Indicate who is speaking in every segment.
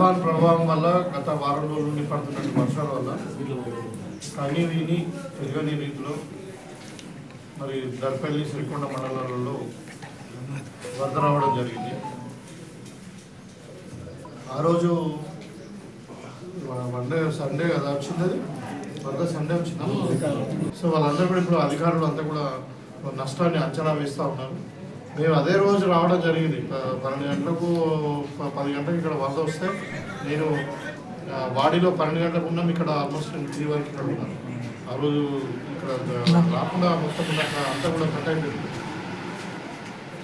Speaker 1: తుఫాన్ ప్రభావం వల్ల గత వారం రోజుల నుండి పడుతున్న వర్షాల వల్ల కని విని తిరగని రీతిలో మరి దర్పల్లి శ్రీకొండ మండలాలలో వరద రావడం జరిగింది. ఆ రోజు వన్ సండే కదా వచ్చింది వరద సండే వచ్చిందా? సో వాళ్ళందరూ కూడా ఇప్పుడు అధికారులు అంతా కూడా నష్టాన్ని అంచనా వేస్తూ ఉన్నారు. మేము అదే రోజు రావడం జరిగింది. పన్నెండు గంటలకు పది గంటలకు ఇక్కడ వరద వస్తే నేను వాడిలో పన్నెండు గంటలకు ఉన్నాం ఇక్కడ ఆల్మోస్ట్ త్రీ వరకు ఇక్కడ ఉన్నాను. ఆ రోజు ఇక్కడ రాకుండా మొత్తం అక్కడ అంతా కూడా కట్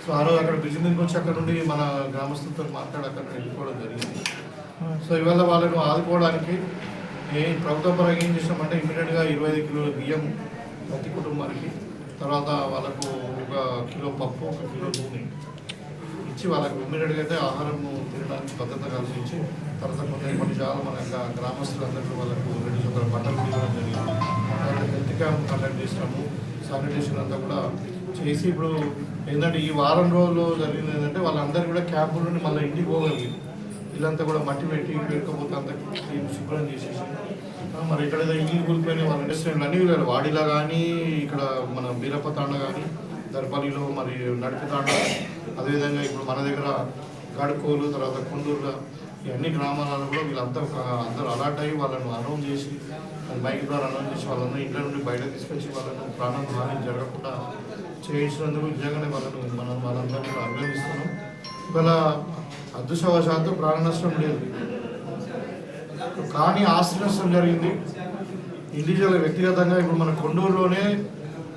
Speaker 1: సో ఆ రోజు అక్కడ బ్రిడ్జ్ మీదకి వచ్చి అక్కడ నుండి మన గ్రామస్తులతో మాట్లాడి అక్కడ వెళ్ళిపోవడం జరిగింది. సో ఇవాళ వాళ్ళను ఆదుకోవడానికి ఏ ప్రభుత్వ పరంగా ఏం చేసామంటే ఇమీడియట్గా ఇరవై ఐదు కిలోల బియ్యం ప్రతి కుటుంబానికి తర్వాత వాళ్ళకు కిలో పప్పు ఒక కిలో నూనె ఇచ్చి వాళ్ళకి ఇమీడియట్గా అయితే ఆహారం తినడానికి భద్రత కల్పించి తర్వాత కొంత కొన్ని చాలా మన గ్రా- గ్రామస్తులందరికీ వాళ్ళకు రెండు చోట్ల బట్టలు ఇవ్వడం జరిగింది. తర్వాత హెల్త్ క్యాంప్ కండక్ట్ చేసినాము. శానిటేషన్ అంతా కూడా చేసి ఇప్పుడు ఏంటంటే ఈ వారం రోజులు జరిగింది ఏంటంటే వాళ్ళందరూ కూడా క్యాంపు నుండి మళ్ళీ ఇంటికి పోగలిగింది ఇల్లంతా కూడా మట్టి పెట్టి పెట్టుకోపోతే అంతా శుభ్రం చేసేసి. మరి ఇక్కడ ఏదో ఇల్లు కూలిపోయిన వాళ్ళ ఇండస్ట్రీలు అన్ని వాడిలా కానీ ఇక్కడ మన బీరప్పతాండ కానీ దర్పల్లిలో మరి నడిపితాడు అదేవిధంగా ఇప్పుడు మన దగ్గర గడుకోలు తర్వాత కొండూరులో ఇవన్నీ అన్ని గ్రామాలలో కూడా వీళ్ళంతా ఒక అందరూ అలర్ట్ అయ్యి వాళ్ళను అనౌన్స్ చేసి బైక్ ద్వారా అనౌన్స్ చేసి వాళ్ళను ఇంట్లో నుండి బయట తీసుకొచ్చి వాళ్ళను ప్రాణం హాని జరగకుండా చేయించినందుకు నిజంగానే వాళ్ళను మనం వాళ్ళందరూ కూడా అభినందిస్తున్నాం. ఇవాళ అదృష్టవశాత్తు ప్రాణ నష్టం లేదు. కానీ ఆస్తి నష్టం జరిగింది. ఇండివిజువల్ వ్యక్తిగతంగా ఇప్పుడు మన కొండూరులోనే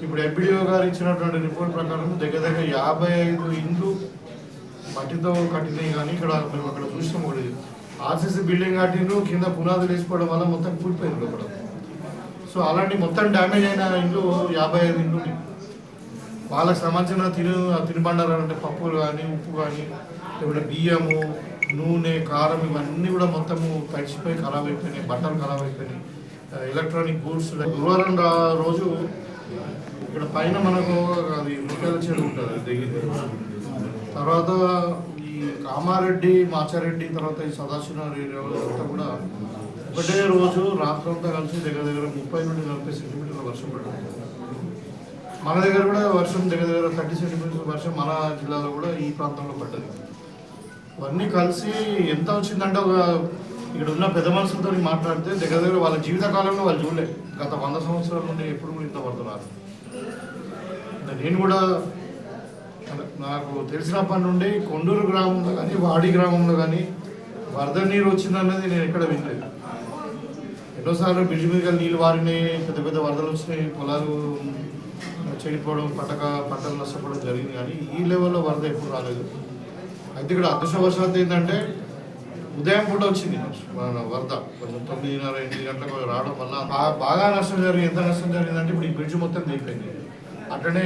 Speaker 1: ఇప్పుడు ఎంపీడీఓ గారు ఇచ్చినటువంటి రిపోర్ట్ ప్రకారం దగ్గర దగ్గర యాభై ఐదు ఇండ్లు మట్టితో కట్టినాయి కానీ ఇక్కడ మేము అక్కడ చూసినాం ఒకటి ఆర్సీసీ బిల్డింగ్ కట్టిండ్రు కింద పునాదులు వేసుకోవడం వల్ల మొత్తం కూలిపోయింది అక్కడ సో అలాంటి మొత్తం డ్యామేజ్ అయిన ఇండ్లు యాభై ఐదు ఇండ్లు వాళ్ళకి సంబంధించిన తిను తినుబండారాలు అంటే పప్పులు కానీ ఉప్పు కానీ లేకుంటే బియ్యము నూనె కారం ఇవన్నీ కూడా మొత్తము తడిచిపోయి ఖరాబ్ అయిపోయినాయి బట్టలు ఖరాబ్ అయిపోయినాయి. ఎలక్ట్రానిక్ గూడ్స్ గురువారం రోజు ఇక్కడ పైన మనకు అది రూపాయల చెరువు ఉంటుంది దిగింది తర్వాత ఈ కామారెడ్డి మాచారెడ్డి తర్వాత ఈ సదాశివనగర్ అంతా కూడా ఒకటే రోజు రాత్రంతా కలిసి దగ్గర దగ్గర ముప్పై నుండి నలభై సెంటీమీటర్ల వర్షం పడుతుంది. మన దగ్గర కూడా వర్షం దగ్గర దగ్గర థర్టీ సెంటీమీటర్స్ వర్షం మన జిల్లాలో కూడా ఈ ప్రాంతంలో పడ్డది. ఇవన్నీ కలిసి ఎంత వచ్చిందంటే ఒక ఇక్కడ ఉన్న పెద్ద మనుషులతో మాట్లాడితే దగ్గర దగ్గర వాళ్ళ జీవిత కాలంలో వాళ్ళు చూడలేదు గత వంద సంవత్సరాల నుండి ఎప్పుడు కూడా ఇంత పడుతున్నారు? నేను కూడా నాకు తెలిసినప్పటి నుండి కొండూరు గ్రామంలో కానీ వాడి గ్రామంలో కానీ వరద నీరు వచ్చిందన్నది నేను ఎక్కడ వినలేదు. ఎన్నోసార్లు బ్రిడ్జ్ మీద నీళ్ళు వారినాయి పెద్ద పెద్ద వరదలు వచ్చినాయి పొలాలు చెడిపోవడం పట్టక పంటలు నష్టపోవడం జరిగింది. కానీ ఈ లెవెల్లో వరద ఎప్పుడు రాలేదు. అయితే ఇక్కడ అదృష్టవశాత్తు ఏంటంటే ఉదయం పూట వచ్చింది. మన వరద. కొంచెం తొమ్మిదిన్నర ఎనిమిది గంటలకు రావడం వల్ల బాగా నష్టం జరిగింది ఎంత నష్టం జరిగిందంటే ఇప్పుడు ఈ బ్రిడ్జ్ మొత్తం దిగిపోయింది అట్లనే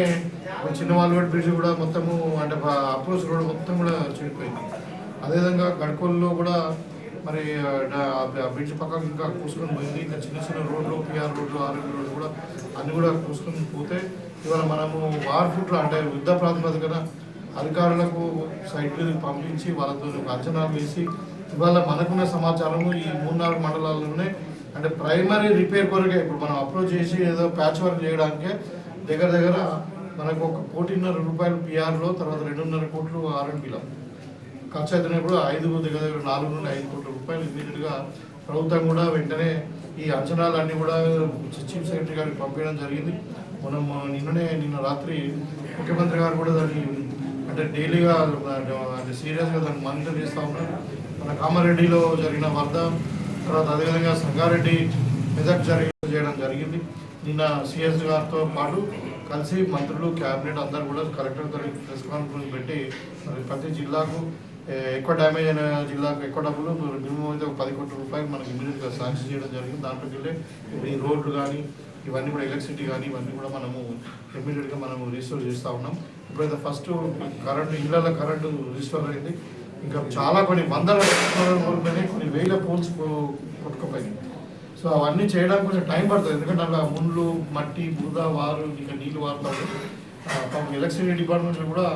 Speaker 1: చిన్న వాల్వేట్ బ్రిడ్జ్ కూడా మొత్తము అంటే అప్రోచ్ రోడ్ మొత్తం కూడా చెడిపోయింది. అదేవిధంగా గడ్కోల్లో కూడా మరి ఆ బ్రిడ్జ్ పక్కకు ఇంకా కూసుకొని పోయింది. ఇంకా చిన్న చిన్న రోడ్లు పిఆర్ రోడ్లు ఆర్ఎం రోడ్లు కూడా అన్ని కూడా కూసుకొని పోతే ఇవాళ మనము వార్ ఫుట్లో అంటే యుద్ధ ప్రాతిపదికన అధికారులకు సైట్ మీదకి పంపించి వాళ్ళతో అంచనాలు వేసి ఇవాళ మనకున్న సమాచారము ఈ మూడు నాలుగు మండలాల్లోనే అంటే ప్రైమరీ రిపేర్ కొరకే ఇప్పుడు మనం అప్రోచ్ చేసి ఏదో ప్యాచ్ వర్క్ చేయడానికే దగ్గర దగ్గర మనకు ఒక కోటిన్నర రూపాయలు పిఆర్లో తర్వాత రెండున్నర కోట్లు ఆర్ఎంపీలో ఖర్చు అవుతున్నప్పుడు ఐదు దగ్గర దగ్గర నాలుగు నుండి ఐదు కోట్ల రూపాయలు ఇమీడియట్గా ప్రభుత్వం కూడా వెంటనే ఈ అంచనాలన్నీ కూడా చీఫ్ సెక్రటరీ గారికి పంపించడం జరిగింది. మనం నిన్ననే నిన్న రాత్రి ముఖ్యమంత్రి గారు కూడా దాన్ని అంటే డైలీగా అంటే సీరియస్గా దాన్ని మానిటర్ చేస్తూ ఉన్నారు. మన కామారెడ్డిలో జరిగిన వరద తర్వాత అదేవిధంగా సంగారెడ్డి మెదక్ జరిగి చేయడం జరిగింది. నిన్న సిఎస్ గారితో పాటు కలిసి మంత్రులు క్యాబినెట్ అందరూ కూడా కలెక్టర్తో ప్రెస్ కాన్ఫరెన్స్ పెట్టి మరి ప్రతి జిల్లాకు ఎక్కువ డ్యామేజ్ అయిన జిల్లాకు ఎక్కువ డబ్బులు మినిమం అయితే ఒక పది కోట్ల రూపాయలు మనకి ఇమీడియట్గా శాంక్షన్ చేయడం జరిగింది. దాంట్లోకి వెళ్ళే ఇప్పుడు ఈ రోడ్లు కానీ ఇవన్నీ కూడా ఎలక్ట్రిసిటీ కానీ ఇవన్నీ కూడా మనము ఇమీడియట్గా మనము రిజిస్టర్ చేస్తూ ఉన్నాం. ఇప్పుడైతే ఫస్ట్ కరెంటు ఇళ్ళల్లో కరెంటు రిజిస్టర్ అయింది. ఇంకా చాలా కొన్ని వందల కోల్పోయినాయి కొన్ని వేల పోల్స్ కొట్టుకుపోయినాయి. సో అవన్నీ చేయడానికి కొంచెం టైం పడుతుంది. ఎందుకంటే అలా ముళ్ళు మట్టి బురద వారు ఇంకా నీళ్ళు వారుతారు పాపం ఎలక్ట్రిసిటీ డిపార్ట్మెంట్లో కూడా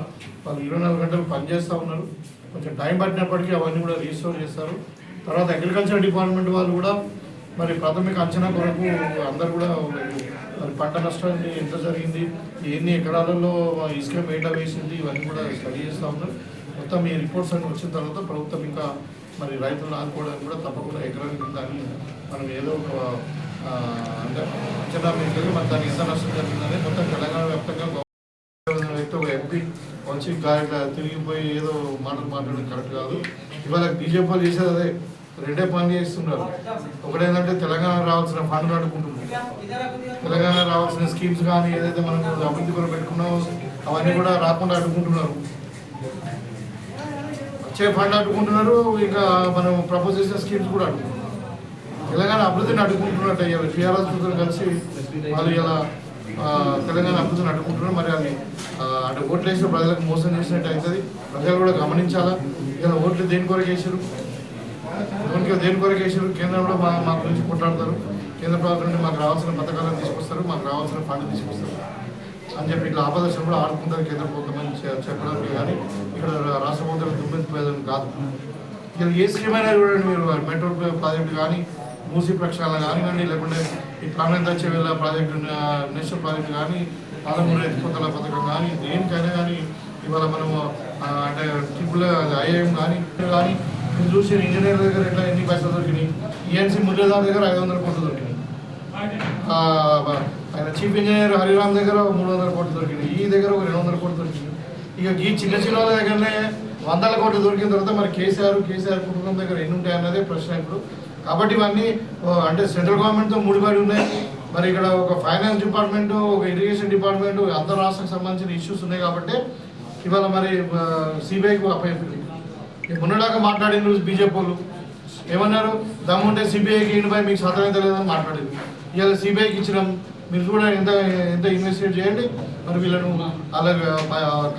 Speaker 1: వాళ్ళు ఇరవై నాలుగు గంటలు పనిచేస్తూ ఉన్నారు. కొంచెం టైం పట్టినప్పటికీ అవన్నీ కూడా రీస్టోర్ చేస్తారు. తర్వాత అగ్రికల్చర్ డిపార్ట్మెంట్ వాళ్ళు కూడా మరి ప్రాథమిక అంచనా కొరకు అందరు కూడా మరి పంట నష్టాన్ని ఎంత జరిగింది ఎన్ని ఎకరాలలో ఇసుక మేట వేసింది ఇవన్నీ కూడా స్టడీ చేస్తూ ఉన్నారు. మొత్తం ఈ రిపోర్ట్స్ అన్ని వచ్చిన తర్వాత ప్రభుత్వం ఇంకా మరి రైతులను ఆదుకోవడానికి కూడా తప్పకుండా ఎకరానికి దాన్ని మనం ఏదో ఒక అంటే అంచనా వేయాలి మరి దానికి ఎంత నష్టం జరిగిందని మొత్తం తెలంగాణ వ్యాప్తంగా అయితే ఒక ఎంపీ వచ్చి గాయ తిరిగిపోయి ఏదో మాటలు మాట్లాడడం కరెక్ట్ కాదు. ఇవాళ బీజేపీ వాళ్ళు చేసేది అదే. రెండే పని చేస్తున్నారు. ఒకటేంటంటే తెలంగాణ రావాల్సిన ఫండ్ అడుకుంటున్నారు తెలంగాణ రావాల్సిన స్కీమ్స్ కానీ ఏదైతే మనం అభివృద్ధి కూడా పెట్టుకున్నామో అవన్నీ కూడా రాకుండా అడ్డుకుంటున్నారు వచ్చే అడ్డుకుంటున్నారు ఇంకా మనం ప్రపోజ్ చేసిన స్కీమ్స్ కూడా అడ్డుకుంటున్నారు తెలంగాణ అభివృద్ధిని అడ్డుకుంటున్నట్టు అయ్యారు. టీఆర్ఎస్తో కలిసి వాళ్ళు ఇలా తెలంగాణ అభివృద్ధిని అడ్డుకుంటున్నారు మరి అది అటు ఓట్లు వేసిన ప్రజలకు మోసం చేసినట్టు అవుతుంది. ప్రజలు కూడా గమనించాలా? ఇలా ఓట్లు దేని కొరకు వేసారు దేనికి దేని కొరకు వేసారు కేంద్రం కూడా మా మా గురించి కొట్లాడతారు. కేంద్ర ప్రభుత్వం నుండి మాకు రావాల్సిన పథకాలను తీసుకొస్తారు. మాకు రావాల్సిన ఫండ్ తీసుకొస్తారు. అని చెప్పి ఇట్లా ఆపదర్శనం కూడా ఆడుకుంటారు కేంద్ర చెప్పడానికి కానీ ఇక్కడ రాష్ట్ర ప్రభుత్వం దుమ్మెత్తిపోయేదని కాదు. ఇక్కడ ఏ స్కీమైనా చూడండి మీరు మెట్రో ప్రాజెక్టు కానీ మూసీ ప్రక్షాళన కానివ్వండి లేకుంటే ఈ ప్రాణాంత చెవెళ్ళ ప్రాజెక్టు నేషనల్ ప్రాజెక్టు కానీ పాలమూరు ఎత్తిపోతల పథకం కానీ దేనికైనా కానీ ఇవాళ మనము అంటే ట్రిపుల్ ఐఏఎం కానీ కానీ మీరు చూసి ఇంజనీర్ దగ్గర ఎట్లా ఎన్ని పైసలు దొరికినాయి? ఈఎన్సీ మురళీధర్ దగ్గర ఐదు వందల కోట్లు దొరికినాయి. ఆయన చీఫ్ ఇంజనీర్ హరిరామ్ దగ్గర మూడు వందల కోట్లు దొరికినాయి ఈ దగ్గర ఒక రెండు వందల కోట్లు దొరికింది. ఇక ఈ చిన్న చిన్న వాళ్ళ దగ్గరనే వందల కోట్లు దొరికిన తర్వాత మరి కేసీఆర్ కేసీఆర్ కుటుంబం దగ్గర ఎన్ని ఉంటాయి అన్నదే ప్రశ్న ఇప్పుడు. కాబట్టి ఇవన్నీ అంటే సెంట్రల్ గవర్నమెంట్తో ముడిపడి ఉన్నాయి. మరి ఇక్కడ ఒక ఫైనాన్స్ డిపార్ట్మెంట్ ఒక ఇరిగేషన్ డిపార్ట్మెంట్ అంతర్ రాష్ట్రానికి సంబంధించిన ఇష్యూస్ ఉన్నాయి కాబట్టి ఇవాళ మరి సిబిఐకి అప్పయిపోయింది మొన్నడాకా మాట్లాడిన బీజేపీ వాళ్ళు. ఏమన్నారు? దమ్ముంటే సిబిఐకి ఇండిపై మీకు సతమైతే లేదని మాట్లాడింది ఇవాళ సిబిఐకి ఇచ్చినాం. మీరు కూడా ఎంత ఎంత ఇన్వెస్టిగేట్ చేయండి. మరి వీళ్ళను అలాగే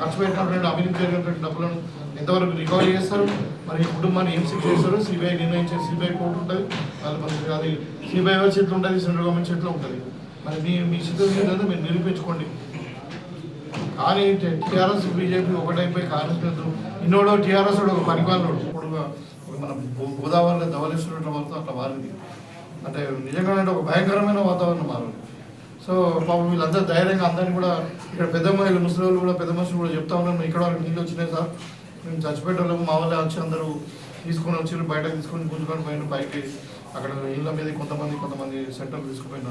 Speaker 1: ఖర్చు పెట్టినటువంటి అవినీతి జరిగినటువంటి డబ్బులను ఎంతవరకు రికవరీ చేస్తారు? మరి ఈ కుటుంబాన్ని ఏం శిక్ష చేస్తారు? సిబిఐ నిర్ణయించే సిబిఐ కోర్టు ఉంటుంది. వాళ్ళు మనకి అది సిబిఐ చేతిలో ఉంటుంది సెంట్రల్ గవర్నమెంట్ చేతిలో ఉంటుంది. మరి మీ మీ సిద్ధం మీరు నిరూపించుకోండి. కానీ టీఆర్ఎస్ బీజేపీ ఒకటైపోయి కాంగ్రెస్ లేదు ఇన్నోడో టీఆర్ఎస్ ఒక పనికివాళ్ళోడు ఇప్పుడుగా మన గోదావరిలో ధవలేశ్వరుడు అట్లా మారింది. అంటే నిజంగా అంటే ఒక భయంకరమైన వాతావరణం మారింది. సో పాపం వీళ్ళందరూ ధైర్యంగా అందరినీ కూడా ఇక్కడ పెద్ద మహిళలు ముసలి కూడా పెద్ద మనుషులు కూడా చెప్తా ఉన్నాను ఇక్కడ వాళ్ళకి నీళ్ళు వచ్చినాయి సార్. మేము చచ్చిపోయేటోళ్ళము మా వాళ్ళే వచ్చి అందరూ తీసుకొని వచ్చి బయటకు తీసుకొని గుంజుకొని పోయిన పైకి. అక్కడ ఇళ్ళ మీద కొంతమంది కొంతమంది సెంటర్ తీసుకుపోయిన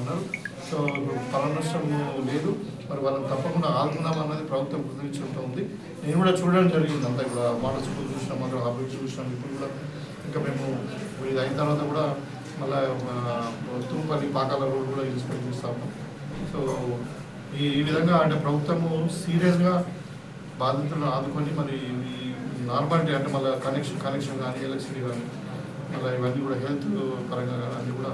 Speaker 1: సో ఇప్పుడు నష్టం లేదు. మరి వాళ్ళని తప్పకుండా ఆదుకుందాం అన్నది ప్రభుత్వం కృతజ్ఞత ఉంది. నేను కూడా చూడడం జరిగింది. అంతా ఇక్కడ మోడల్ స్కూల్ చూసినాం అక్కడ అభివృద్ధి చూసినాం. ఇప్పుడు కూడా ఇంకా మేము ఇది అయిన తర్వాత కూడా మళ్ళీ తూపల్లి పాకాల రోడ్ కూడా ఇన్స్పెక్ట్ చేస్తా ఉన్నాం. సో ఈ ఈ విధంగా అంటే ప్రభుత్వము సీరియస్గా బాధితులను ఆదుకొని మరి ఈ నార్మాలిటీ అంటే మళ్ళీ కనెక్షన్ కనెక్షన్ కానీ ఎలక్ట్రిసిటీ కానీ మళ్ళీ ఇవన్నీ కూడా హెల్త్ పరంగా కానీ అన్నీ కూడా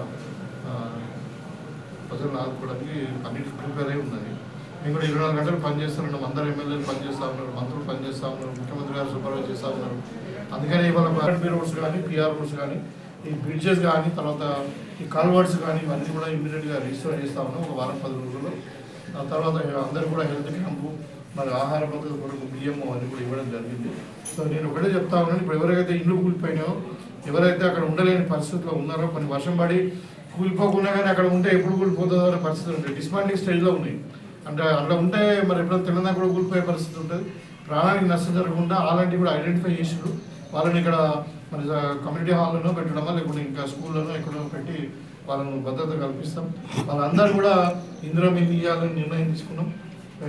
Speaker 1: ప్రజలను ఆదుకోవడానికి అన్నిటికీ ప్రిపేర్ అయి ఉన్నది. మేము కూడా ఇరవై నాలుగు గంటలు పనిచేస్తున్నాం అందరు ఎమ్మెల్యేలు పనిచేస్తూ ఉన్నారు మంత్రులు పనిచేస్తూ ఉన్నారు ముఖ్యమంత్రి గారు సూపర్వైజ్ చేస్తూ ఉన్నారు. అందుకని ఇవాళ ఆర్ఎంపీ రోడ్స్ కానీ పిఆర్ రోడ్స్ కానీ ఈ బ్రిడ్జెస్ కానీ తర్వాత ఈ కాల్వర్డ్స్ కానీ ఇవన్నీ కూడా ఇమీడియట్గా రిజిస్టర్ చేస్తా ఉన్నాం. ఒక వారం పది రోజుల్లో. ఆ తర్వాత అందరూ కూడా హెల్త్ క్యాంపు మరి ఆహార పద్ధతి కొరకు బియ్యం అన్ని కూడా ఇవ్వడం జరిగింది. సో నేను ఒకటే చెప్తా ఉన్నాను ఇప్పుడు ఎవరైతే ఇల్లు కూలిపోయినాయో ఎవరైతే అక్కడ ఉండలేని పరిస్థితిలో ఉన్నారో కొన్ని వర్షం పడి కూలిపోకుండా కానీ అక్కడ ఉంటే ఎప్పుడు కూలిపోతుందో అనే పరిస్థితులు ఉంటాయి డిస్మాండింగ్ స్టేజ్లో ఉన్నాయి. అంటే అట్లా ఉంటే మరి ఎప్పుడైనా తెలంగాణ కూడా కూలిపోయే పరిస్థితి ఉంటుంది. ప్రాణానికి నష్టం జరగకుండా అలాంటివి కూడా ఐడెంటిఫై చేసినారు వాళ్ళని ఇక్కడ మరి కమ్యూనిటీ హాల్లోనో పెట్టడమా లేకుంటే ఇంకా స్కూల్లోనో ఎక్కడో పెట్టి వాళ్ళను భద్రత కల్పిస్తాం. వాళ్ళందరూ కూడా ఇందిరా మిల్లు ఇవ్వాలని నిర్ణయం తీసుకున్నాం.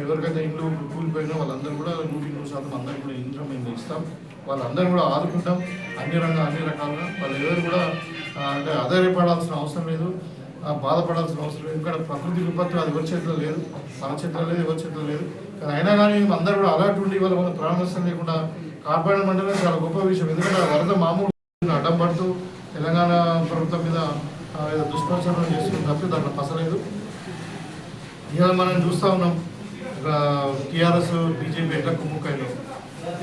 Speaker 1: ఎవరికైతే ఇంట్లో కూలిపోయినా వాళ్ళందరూ కూడా నూటి నూరు శాతం అందరూ కూడా ఇందిరా మిల్లు ఇస్తాం. వాళ్ళందరూ కూడా ఆదుకుంటాం. అన్ని రంగా అన్ని రకాలుగా. వాళ్ళు ఎవరు కూడా అంటే ఆధారపడాల్సిన అవసరం లేదు. బాధపడాల్సిన అవసరం లేదు. ఇక్కడ ప్రకృతి విపత్తు అది ఎవరి చేతిలో లేదు. మన చేతిలో లేదు ఎవరి చేతిలో లేదు. కానీ అయినా కానీ అందరూ కూడా అలర్ట్ ఉండి వాళ్ళ మన ప్రాణ నష్టం లేకుండా కాపాడడం అంటే చాలా గొప్ప విషయం. ఎందుకంటే వరద మామూలు అడ్డం పడుతూ తెలంగాణ ప్రభుత్వం మీద ఏదో దుష్ప్రచారం చేస్తుంది తప్పి దాంట్లో పసలేదు. ఇలా మనం చూస్తా ఉన్నాం టీఆర్ఎస్ బీజేపీ ఎట్లా కుమ్ముకాయలు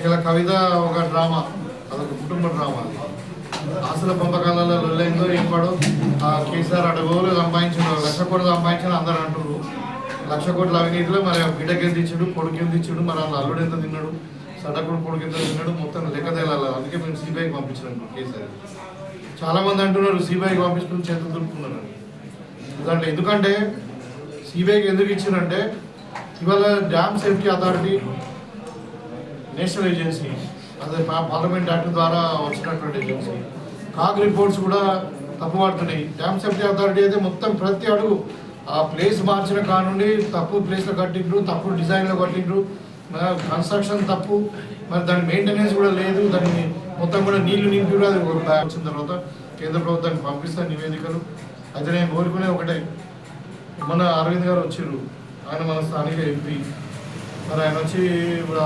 Speaker 1: ఇలా కవిత ఒక డ్రామా అదొక కుటుంబ డ్రామా. ఆస్తుల పంపకాలలో లొల్లైందో ఏం పడో ఆ కేసీఆర్ అడగోలు సంపాదించిన లక్ష కోట్లు సంపాదించిన అందరు అంటున్నారు లక్ష కోట్ల అవినీతిలో మరి బిడ్డకి ఎంత ఇచ్చాడు కొడుకు ఎంత ఇచ్చాడు మరి అల్లుడు ఎంత తిన్నాడు? సడకుడు కొడుకు ఎంత తిన్నాడు మొత్తం లెక్క తేలాలి. అందుకే మేము సిబిఐకి పంపించినాం కేసీఆర్ చాలా మంది అంటున్నారు సిబిఐకి పంపించుకుని చేతులు దులుపుకున్నారు దాంట్లో ఎందుకంటే సిబిఐకి ఎందుకు ఇచ్చిందంటే ఇవాళ dam safety authority national agency అదే పార్లమెంట్ యాక్ట్ ద్వారా వచ్చినటువంటి ఏజెన్సీ కాగ్ రిపోర్ట్స్ కూడా తప్పుపడుతున్నాయి డ్యామ్ సేఫ్టీ అథారిటీ అయితే మొత్తం ప్రతి అడుగు ఆ ప్లేస్ మార్చిన కానుండి తప్పు ప్లేస్లో కట్టిండ్రు తప్పు డిజైన్లో కట్టిండ్రు కన్స్ట్రక్షన్ తప్పు. మరి దాని మెయింటెనెన్స్ కూడా లేదు. దాన్ని మొత్తం కూడా నీళ్ళు నింపి అది వచ్చిన తర్వాత కేంద్ర ప్రభుత్వానికి పంపిస్తాను నివేదికలు. అయితే నేను కోరుకునే ఒకటే. మొన్న అరవింద్ గారు వచ్చారు ఆయన మన స్థానిక ఎంపీ. మరి ఆయన వచ్చి ఇప్పుడు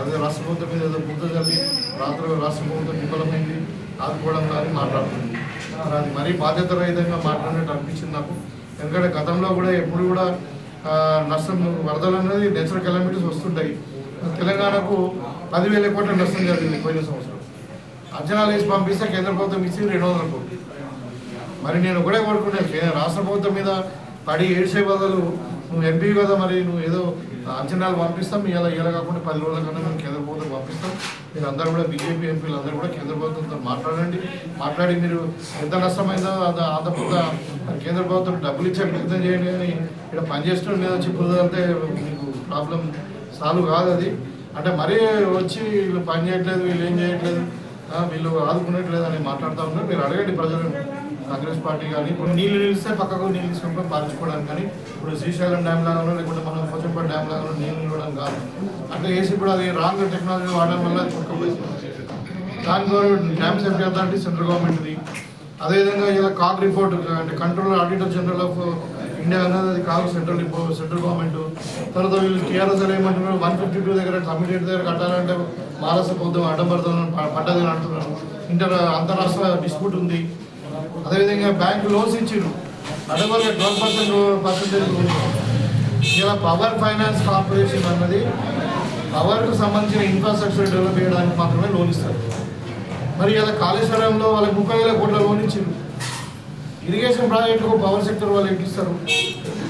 Speaker 1: అదే రాష్ట్ర ప్రభుత్వం మీద ఏదో బుద్ధ జరిగి రాత్రి రాష్ట్ర ప్రభుత్వం విఫలమైంది. ఆదుకోవడం కానీ మాట్లాడుతుంది. మరి అది మరీ బాధ్యత రహితంగా మాట్లాడినట్టు అనిపించింది నాకు. ఎందుకంటే గతంలో కూడా ఎప్పుడు కూడా నష్టం వరదలు అనేది నేచురల్ కెలామిటీస్ వస్తుంటాయి. తెలంగాణకు పదివేల కోట్ల నష్టం జరిగింది పోయిన సంవత్సరం. అంచనాలు వేసి పంపిస్తే కేంద్ర ప్రభుత్వం ఇచ్చింది రెండు వందల కోట్లు. మరి నేను ఒకటే కోరుకున్నాను రాష్ట్ర ప్రభుత్వం మీద పడి ఏడ్చే బదులు నువ్వు ఎంపీ కదా మరి నువ్వు ఏదో అంచనాలు పంపిస్తాం. ఇలా ఇలా కాకుండా పది రోజుల కన్నా మేము కేంద్ర ప్రభుత్వం పంపిస్తాం. మీరు అందరూ కూడా బీజేపీ ఎంపీలు అందరూ కూడా కేంద్ర ప్రభుత్వంతో మాట్లాడండి. మాట్లాడి మీరు ఎంత నష్టమైందో అది అంత కేంద్ర ప్రభుత్వం డబ్బులు ఇచ్చే ప్రయత్నం చేయండి కానీ ఇక్కడ పనిచేస్తున్న మీద వచ్చి కుదరంటే మీకు ప్రాబ్లం సాల్వ్ కాదు అది. అంటే మరీ వచ్చి వీళ్ళు పని చేయట్లేదు వీళ్ళు ఏం చేయట్లేదు వీళ్ళు ఆదుకునేట్లేదు అని మాట్లాడుతూ ఉన్నారు. మీరు అడగండి ప్రజలు కాంగ్రెస్ పార్టీ కానీ ఇప్పుడు నీళ్ళు నిలిస్తే పక్కకు నీళ్ళు తీసుకుంటాం పారించుకోవడానికి కానీ ఇప్పుడు శ్రీశైలం డ్యామ్ లాగానో లేకుంటే మనం పోచంపల్లి డ్యామ్ లాగానో నీళ్ళు నిలవడం కాదు. అట్లా వేసి ఇప్పుడు అది రాంగ్ టెక్నాలజీ వాడడం వల్ల చుట్టుకుపోయింది దాని ద్వారా డ్యామ్ సేఫ్టీ అథారిటీ సెంట్రల్ గవర్నమెంట్ది. అదేవిధంగా ఇలా కాగ్ రిపోర్ట్ అంటే control auditor general of India అనేది అది కాదు సెంట్రల్ రిపోర్ట్ సెంట్రల్ గవర్నమెంట్. తర్వాత వీళ్ళు టీఆర్ఎస్ ఏమంటున్నారు వన్ ఫిఫ్టీ టూ దగ్గర కమిటీ దగ్గర కట్టాలంటే మహారాష్ట్ర ప్రభుత్వం అడ్డం పడుతుందని పడ్డది అని అంటున్నారు. ఇంటర్ అంతరాష్ట్ర డిస్ప్యూట్ ఉంది. అదేవిధంగా బ్యాంకు లోన్స్ ఇచ్చిండ్రు. అడగలే ట్వెల్వ్ పర్సెంట్ పర్సెంటేజ్ ఇలా పవర్ ఫైనాన్స్ కార్పొరేషన్ అన్నది పవర్కు సంబంధించిన ఇన్ఫ్రాస్ట్రక్చర్ డెవలప్ చేయడానికి మాత్రమే లోన్ ఇస్తారు. మరి ఇలా కాళేశ్వరంలో వాళ్ళకి ముప్పై వేల కోట్ల లోన్ ఇచ్చిండ్రు. ఇరిగేషన్ ప్రాజెక్టుకు పవర్ సెక్టర్ వాళ్ళు ఎక్కిస్తారు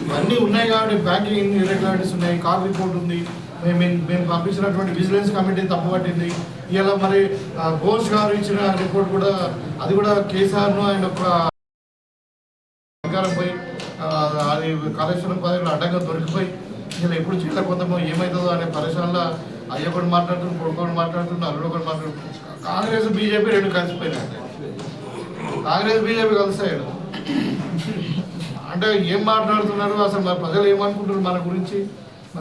Speaker 1: ఇవన్నీ ఉన్నాయి కాబట్టి బ్యాంకింగ్ ఇరెగ్యులారిటీస్ ఉన్నాయి కార్ రిపోర్ట్ ఉంది. మేము మేము- పంపించినటువంటి విజిలెన్స్ కమిటీ తప్పుపట్టింది ఇలా మరి ఘోష్ గారు ఇచ్చిన రిపోర్ట్ కూడా అది కూడా కేసీఆర్ను ఆయన ఒక అధికారం పోయి అది కాళేశ్వరం పదవిలో అడ్డంగా దొరికిపోయి ఇలా ఎప్పుడు జీవిత కొంతమో ఏమవుతుందో అనే పరిశ్రమలో అయ్యొకటి మాట్లాడుతున్నారు కొడుకోటి మాట్లాడుతున్నారు అల్లుడు ఒకటి మాట్లాడుతున్నారు. కాంగ్రెస్ బీజేపీ రెండు కలిసిపోయినాయి. కాంగ్రెస్ బీజేపీ కలుస్తాయి అంటే ఏం మాట్లాడుతున్నారు? అసలు మరి ప్రజలు ఏమనుకుంటున్నారు మన గురించి?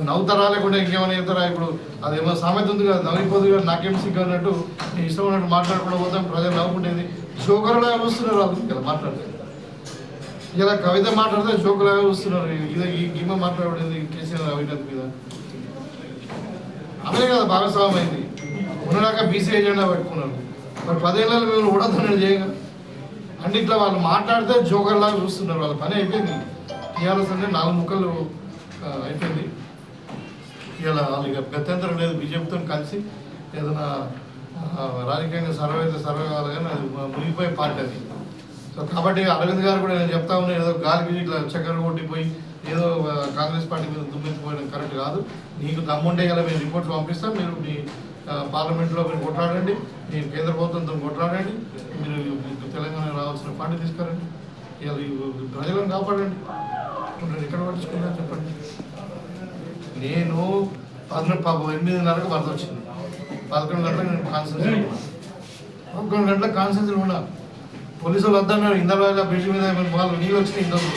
Speaker 1: నవ్వుతారా కూడా ఇంకేమైనా చెప్తారా? ఇప్పుడు అదేమో సామెత ఉంది కదా నవ్విపోదు కదా నాకేం సిగ్గు అన్నట్టు నేను ఇష్టం ఉన్నట్టు మాట్లాడకుండా పోతాం ప్రజలు నవ్వుకుంటేది జోకర్లాగా వస్తున్నారు వాళ్ళు. ఇలా మాట్లాడితే ఇలా కవిత మాట్లాడితే జోకులాగా వస్తున్నారు ఇదే ఈ గిమ్మ మాట్లాడేది కేసీఆర్ అవినతి మీద. అదే కదా భాగస్వామ్యం అయింది ఉన్నదాకా బీసీ ఎజెండా పెట్టుకున్నారు. మరి పదేళ్ళలో మేము ఉడతానని చేయగా? అంటే ఇట్లా వాళ్ళు మాట్లాడితే జోకర్లాగా చూస్తున్నారు. వాళ్ళ పని అయిపోయింది. టీఆర్ఎస్ అంటే నాలుగు ముక్కలు అయిపోయింది. ఇలా వాళ్ళకి ఇక గత్యంతరం లేదు బీజేపీతో కలిసి ఏదైనా రాజకీయంగా సర్వే అయితే సర్వే కావాలి కానీ అది మునిగిపోయే పార్టీ అది. సో కాబట్టి అరవింద్ గారు కూడా నేను చెప్తా ఉన్నా ఏదో గాలికి ఇట్లా చక్కెర కొట్టిపోయి ఏదో కాంగ్రెస్ పార్టీ మీద దుమ్మెత్తిపోయడం కరెక్ట్ కాదు. నీకు దమ్ముంటే కదా మేము రిపోర్ట్లు పంపిస్తాం మీరు మీ పార్లమెంట్లో మీరు కొట్లాడండి మీ కేంద్ర ప్రభుత్వంతో కొట్లాడండి మీరు మీకు తెలంగాణ రావాల్సిన ఫండ్ తీసుకురండి. ఇలా ప్రజలను కాపాడండి. ఇప్పుడు నేను ఎక్కడ పట్టించుకున్నా చెప్పండి. నేను పదకొండు పాపం ఎనిమిదిన్నరకు వరద వచ్చింది. పదకొండు గంటలకు నేను కాన్సన్ట్రేట్ పదకొండు గంటలకు కాన్సన్ట్రేట్ ఉన్నాను పోలీసు వాళ్ళు వద్దన్నారు ఇందరూ బ్రిడ్జ్ మీద వాళ్ళు నీళ్ళు వచ్చినాయి ఇందరూ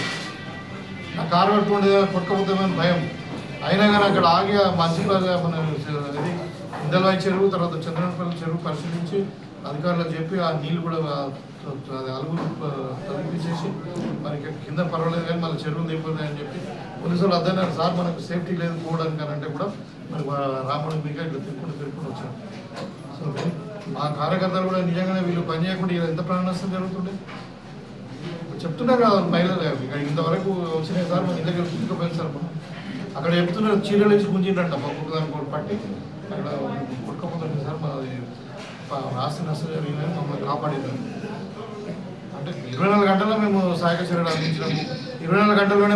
Speaker 1: నా కారు పట్టుకుంటే కొట్టుకపోతామని భయం. అయినా కానీ అక్కడ ఆగి ఆ మంచిగా మన ఇది ఇందలవాయి చెరువు తర్వాత చంద్రనపల్లి చెరువు పరిశీలించి అధికారులకు చెప్పి ఆ నీళ్ళు కూడా అలుగు అది అలుగులు మనకి కింద పర్వాలేదు కానీ మళ్ళీ చెరువులు దిగిపోతాయని చెప్పి పోలీసు వాళ్ళు అద్దన్నారు సార్ మనకు సేఫ్టీ లేదు పోవడానికి అని అంటే కూడా మనకు రామణి మీకు ఇట్లా తిరుక్కుంటూ తిరుక్కుంటూ వచ్చాను సో మా కార్యకర్తలు కూడా నిజంగానే వీళ్ళు పని చేయకుండా ఇలా ఎంత ప్రాణ నష్టం జరుగుతుండే? చెప్తున్నారు కదా మహిళలు ఇంతవరకు వచ్చినాయి సార్ మన ఇంటికి తీసుకుపోయింది సార్. మనం అక్కడ చెప్తున్నారు చీరలు వేసి గుంజిండంట పక్కకు దానికి పట్టి అక్కడ రాష్ట్ర నష్టం మమ్మల్ని కాపాడేదాన్ని అంటే ఇరవై నాలుగు గంటల్లో మేము సహాయక చర్యలు అందించినాము. ఇరవై నాలుగు గంటల్లోనే